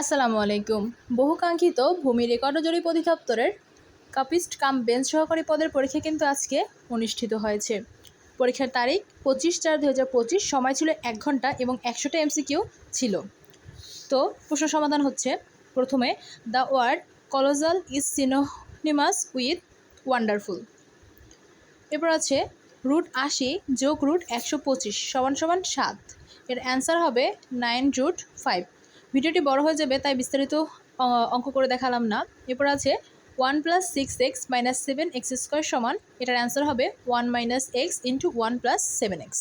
আসসালামু আলাইকুম। বহুকাঙ্ক্ষিত ভূমি রেকর্ড জরিপ অধিদপ্তরের কাপিস্ট কাম বেঞ্চ সহকারী পদের পরীক্ষা কিন্তু আজকে অনুষ্ঠিত হয়েছে। পরীক্ষার তারিখ পঁচিশ চার দু হাজার পঁচিশ, সময় ছিল এক ঘণ্টা এবং একশোটা এমসিকিউ ছিল। তো প্রশ্ন সমাধান হচ্ছে, প্রথমে, the word colossal is synonymous with wonderful এরপর আছে, রুট আশি যোগ রুট একশো পঁচিশ সমান সমান সাত এর অ্যান্সার হবে নাইন রুট ফাইভ। ভিডিওটি বড় হয়ে যাবে, তাই বিস্তারিত অঙ্ক করে দেখালাম না। এরপর আছে one plus six x minus seven x square সমান, এটার অ্যান্সার হবে one minus x into one plus seven x.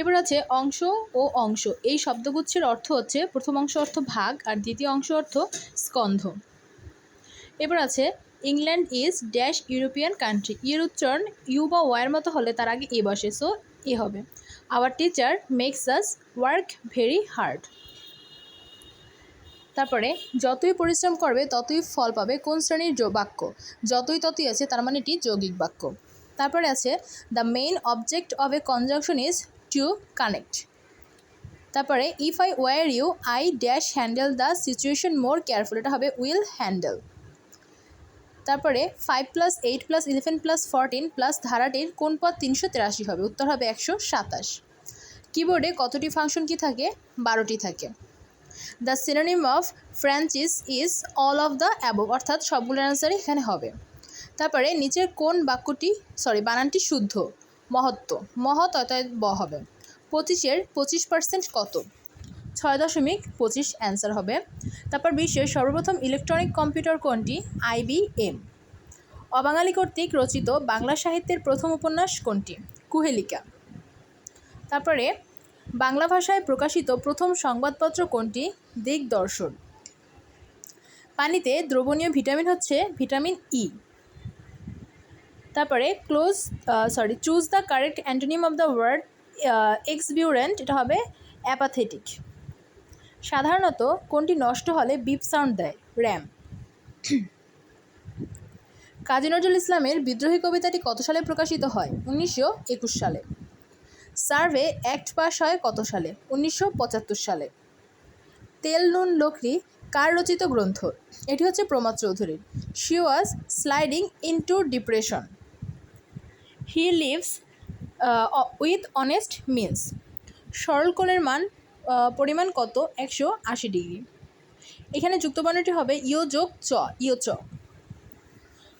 এবার আছে অংশ ও অংশ। এই শব্দগুচ্ছের অর্থ হচ্ছে প্রথম অংশ অর্থ ভাগ আর দ্বিতীয় অংশ অর্থ স্কন্ধ। এবার আছে England is dash European country. ইয়ের উচ্চারণ ইউ বা ওয়ার মতো হলে তার আগে এ বসে, সো এ হবে। Our teacher makes us work very hard. তারপরে যতই পরিশ্রম করবে, ততই ফল পাবে কোন শ্রেণির বাক্য? যতই ততই আছে, তার মানে এটি যৌগিক বাক্য। তারপরে আছে the main object of a conjunction is to connect তারপরে if I were you I dash handle the situation more careful এটা হবে উইল হ্যান্ডেল তারপরে five plus eight plus eleven plus fourteen plus ধারাটির কোন পদ তিনশো তেরাশি হবে? উত্তর হবে, একশো সাতাশ। কিবোর্ডে কতটি ফাংশন কি থাকে? বারোটি থাকে। The synonym of franchise is all of the above অর্থাৎ সবগুলোর অ্যান্সারই এখানে হবে। তারপরে নিচের কোন বাক্যটি সরি বানানটি শুদ্ধ, মহত্ব, মহৎ অতএব ব হবে। পঁচিশের পঁচিশ পার্সেন্ট কত? ছয় দশমিক পঁচিশ অ্যান্সার হবে। তারপর বিশ্বের সর্বপ্রথম ইলেকট্রনিক কম্পিউটার কোনটি? আইবিএম অবাঙালি কর্তৃক রচিত বাংলা সাহিত্যের প্রথম উপন্যাস কোনটি? কুহেলিকা। তারপরে বাংলা ভাষায় প্রকাশিত প্রথম সংবাদপত্র কোনটি? দিগদর্শন। পানিতে দ্রবণীয় ভিটামিন হচ্ছে ভিটামিন ই তারপরে close sorry choose the correct antonym of the word exuberant এটা হবে অ্যাপাথেটিক সাধারণত কোনটি নষ্ট হলে বিপ সাউন্ড দেয়? র্যাম কাজী নজরুল ইসলামের বিদ্রোহী কবিতাটি কত সালে প্রকাশিত হয়? উনিশশো একুশ সালে। সার্ভে অ্যাক্ট পাস হয় কত সালে? উনিশশো পঁচাত্তর সালে। তেল নুন লোকরি কার রচিত গ্রন্থ? এটি হচ্ছে প্রমোদ চৌধুরীর she was sliding into depression he lives with honest means সরল কোণের মান পরিমাণ কত? একশো আশি ডিগ্রি। এখানে যুক্তবর্ণটি হবে ইও যোগ চ ইও চ।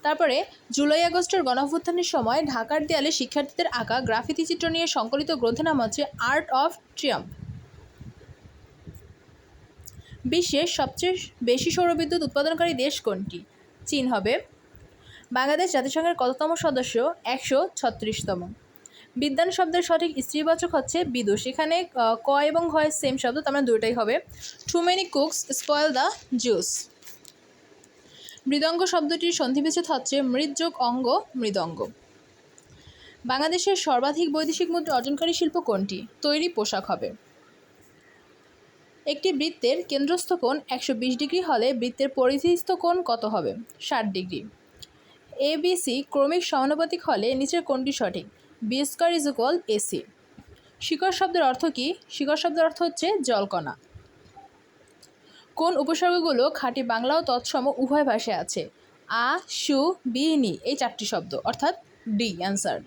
তারপরে জুলাই আগস্টের গণঅভ্যুত্থানের সময় ঢাকার দেয়ালে শিক্ষার্থীদের আঁকা গ্রাফিতি চিত্র নিয়ে সংকলিত গ্রন্থের নাম হচ্ছে আর্ট অফ ট্রিয়াম্প বিশ্বের সবচেয়ে বেশি সৌরবিদ্যুৎ উৎপাদনকারী দেশ কোনটি? চীন হবে। বাংলাদেশ জাতিসংঘের কততম সদস্য? একশো ছত্রিশতম। বিদ্যান শব্দের সঠিক স্ত্রীবাচক হচ্ছে বিদুষ এখানে ক এবং হয় সেম শব্দ, তার মানে দুটোই হবে। Too many cooks spoil the juice মৃদঙ্গ শব্দটির সন্ধিবিচ্ছেদ হচ্ছে মৃৎযোগ অঙ্গ, মৃদঙ্গ। বাংলাদেশের সর্বাধিক বৈদেশিক মুদ্রা অর্জনকারী শিল্প কোনটি? তৈরি পোশাক হবে। একটি বৃত্তের কেন্দ্রস্থ কোণ একশো বিশ ডিগ্রি হলে বৃত্তের পরিধিস্থ কোণ কত হবে? ষাট ডিগ্রি। এ, বি, সি ক্রমিক সমানুপাতিক হলে নিচের কোনটি সঠিক। B square is equal ac শিকড় শব্দের অর্থ কী? শিকড় শব্দের অর্থ হচ্ছে জলকণা। কোন উপসর্গগুলো খাঁটি বাংলা ও তৎসম উভয় ভাষায় আছে? আ, সু, বি, নি এই চারটি শব্দ, অর্থাৎ ডি, অ্যান্সার।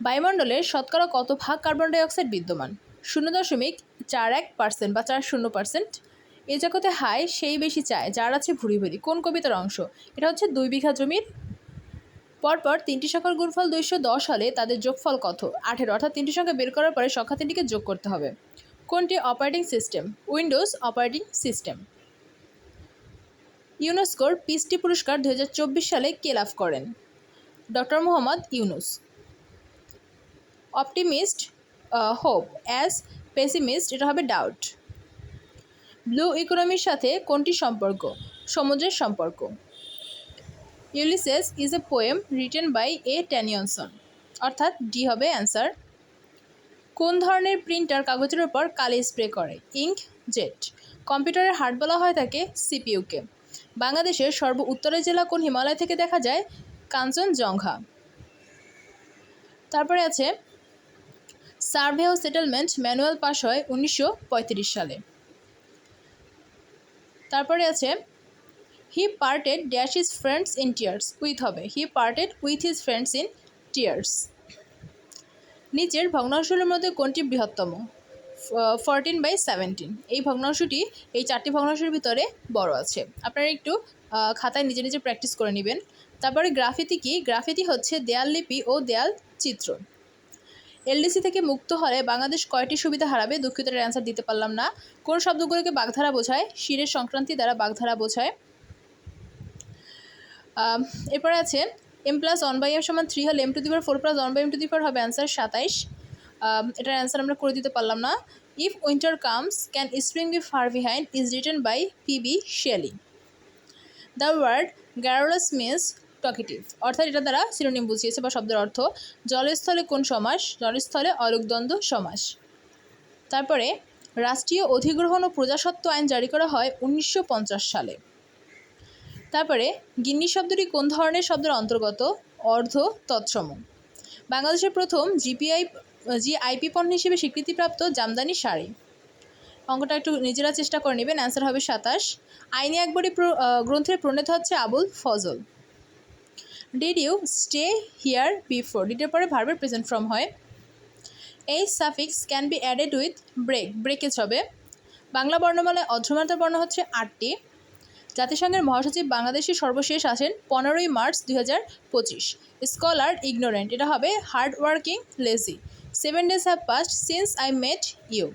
বায়ুমণ্ডলের শতকরা কত ভাগ কার্বন ডাইঅক্সাইড বিদ্যমান? শূন্য দশমিক চার এক পার্সেন্ট বা চার শূন্য পার্সেন্ট। এ জগতে হায় সেই বেশি চায়, যার আছে ভুরি ভুরি কোন কবিতার অংশ? এটা হচ্ছে দুই বিঘা জমির। পরপর তিনটি সংখ্যার গুণফল দুইশো দশ হলে তাদের যোগফল কত? আঠেরো, অর্থাৎ তিনটি সংখ্যা বের করার পরে সংখ্যা তিনটিকে যোগ করতে হবে। কোনটি operating system Windows operating system ইউনেস্কোর পিসটি পুরস্কার দু হাজার চব্বিশ সালে কে লাভ করেন? Doctor Mohammad Yunus. Optimist hope as pessimist এটা হবে ডাউট ব্লু ইকোনমির সাথে কোনটি সম্পর্ক? সমুদ্রের সম্পর্ক। Ulysses is a poem written by a Tennyson অর্থাৎ ডি হবে অ্যান্সার কোন ধরনের প্রিন্টার কাগজের ওপর কালি স্প্রে করে? Ink, jet. কম্পিউটারের হার্ট বলা হয় তাকে সিপিইউকে। বাংলাদেশের সর্ব উত্তরের জেলা কোন হিমালয় থেকে দেখা যায়? কাঞ্চনজঙ্ঘা। তারপরে আছে, সার্ভে ও সেটেলমেন্ট ম্যানুয়াল পাস হয় উনিশশো পঁয়ত্রিশ সালে। তারপরে আছে, he parted dash is friends in tears with হবে। He parted with his friends in tears. নিচের ভগ্নাংশগুলোর মধ্যে কোনটি বৃহত্তম? ফোরটিন বাই সেভেন্টিন এই ভগ্নাংশটি, এই চারটি ভগ্নাংশের ভিতরে বড় আছে। আপনারা একটু খাতায় নিজে নিজে প্র্যাকটিস করে নেবেন। তারপরে গ্রাফিতি কি? গ্রাফিতি হচ্ছে দেয়াল লিপি ও দেয়াল চিত্র। এলডিসি থেকে মুক্ত হলে বাংলাদেশ কয়টি সুবিধা হারাবে? দুঃখিত অ্যান্সার দিতে পারলাম না। কোন শব্দগুলোকে বাগধারা বোঝায়? শিরের সংক্রান্তি দ্বারা বাগধারা বোঝায়। এরপরে আছে m plus one by m সমান থ্রি হলে m to the four plus one by m to the power হবে অ্যান্সার সাতাইশ। আম, এটার অ্যান্সার আমরা করে দিতে পারলাম না। If winter comes can spring be far behind is written by P B Shelley the word garrulous means talkative অর্থাৎ এটা দ্বারা সিনোনিম বুঝিয়েছে বা শব্দের অর্থ জলস্থলে কোন সমাস জলস্থলে অলোকদ্বন্দ্ব সমাস। তারপরে রাষ্ট্রীয় অধিগ্রহণ ও প্রজাসত্ব আইন জারি করা হয় উনিশশো পঞ্চাশ সালে। তারপরে গিন্নি শব্দটি কোন ধরনের শব্দের অন্তর্গত? অর্ধ তৎসম বাংলাদেশের প্রথম জিপিআই জি আইপি পণ্য হিসেবে স্বীকৃতিপ্রাপ্ত জামদানি শাড়ি। অঙ্কটা একটু নিজেরা চেষ্টা করে নেবেন অ্যান্সার হবে সাতাশ। আইনি একবারই গ্রন্থের প্রণেতা হচ্ছে Abul Fazal. Did you stay here before ডিটের পরে ভার্বের প্রেজেন্ট ফর্ম হয়। এই suffix can be added with break breakage হবে। বাংলা বর্ণমালায় অধ্রমাত্রার বর্ণ হচ্ছে আটটি। জাতিসংঘের মহাসচিব বাংলাদেশের সর্বশেষ আসেন পনেরোই মার্চ দুই হাজার পঁচিশ। স্কলার ইগনোরেন্ট, এটা হবে hard working lazy. Seven days have past since I met you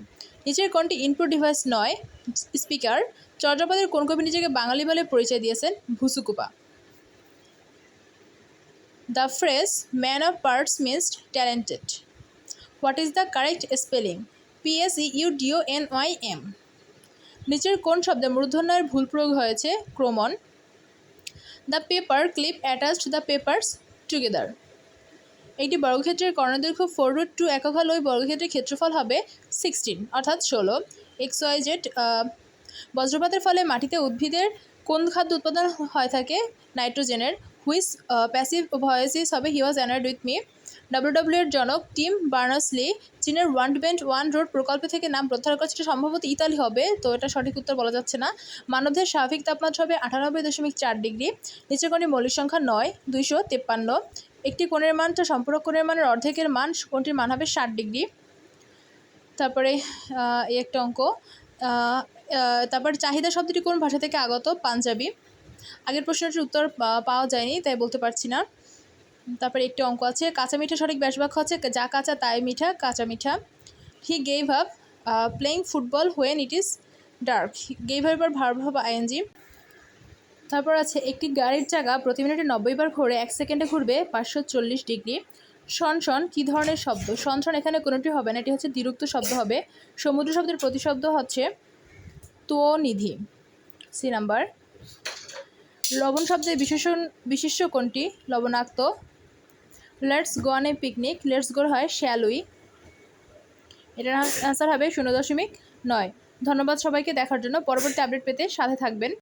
নিচের কোনটি ইনপুট ডিভাইস নয়? স্পিকার চর্যাপদের কোন কবি নিজেকে বাঙালি বলে পরিচয় দিয়েছেন? Bhusukupa. The phrase man of parts means talented what is the correct spelling P S U D O N Y M নিচের কোন শব্দে মূর্ধন্যের ভুল প্রয়োগ হয়েছে? ক্রমণ the paper clip attached the papers together একটি বর্গক্ষেত্রের কর্ণদৈর্ঘ্য ফোর রুট টু একক হলে ওই বর্গক্ষেত্রের ক্ষেত্রফল হবে সিক্সটিন অর্থাৎ ষোলো। এক্স ওয়াই জেড বজ্রপাতের ফলে মাটিতে উদ্ভিদের কোন খাদ্য উৎপাদন হয় থাকে? নাইট্রোজেনের। হুইস প্যাসিভ ভয়েসিস হবে? হি ওয়াজ অ্যানার্ড উইথ মি ডাব্লিউডাব্লিউ এর জনক টিম বার্নাসলি চীনের ওয়ান ব্যান্ড ওয়ান রোড প্রকল্প থেকে নাম প্রত্যাহার করেছে এটা সম্ভবত ইতালি হবে, তো এটা সঠিক উত্তর বলা যাচ্ছে না। মানবদের স্বাভাবিক তাপমাত্রা হবে আটানব্বই দশমিক চার ডিগ্রি, নিচের কোণের মৌলিক সংখ্যা নয়, দুইশো তেপ্পান্ন। একটি কোণের মানটা সম্পূরক কোণের মানের অর্ধেকের মান, কোণটির মান হবে ষাট ডিগ্রি। তারপরে এই একটা অঙ্ক তারপর চাহিদা শব্দটি কোন ভাষা থেকে আগত? পাঞ্জাবি। আগের প্রশ্নটির উত্তর পাওয়া যায়নি, তাই বলতে পারছি না। তারপরে একটি অঙ্ক আছে, কাঁচা মিঠা সঠিক ব্যাসবাক্য হচ্ছে যা কাঁচা তাই মিঠা, কাঁচা মিঠা। He gave up playing football when it is dark gave up এবার ভার্ব হবে আইএনজি তারপর আছে, একটি গাড়ির চাকা প্রতি মিনিটে নব্বই বার ঘুরে, এক সেকেন্ডে ঘুরবে পাঁচশো চল্লিশ ডিগ্রি। শন কী ধরনের শব্দ? শন এখানে কোনোটি হবে না, এটি হচ্ছে দ্বিরুক্ত শব্দ হবে। সমুদ্র শব্দের প্রতিশব্দ হচ্ছে তো নিধি সি নাম্বার। লবণ শব্দের বিশেষণ বিশিষ্ট কোনটি? লবণাক্ত let's go on a picnic let's গোর হয় শ্যালুই এটার অ্যান্সার হবে শূন্য দশমিক নয়। ধন্যবাদ সবাইকে দেখার জন্য। পরবর্তী আপডেট পেতে সাথে থাকবেন।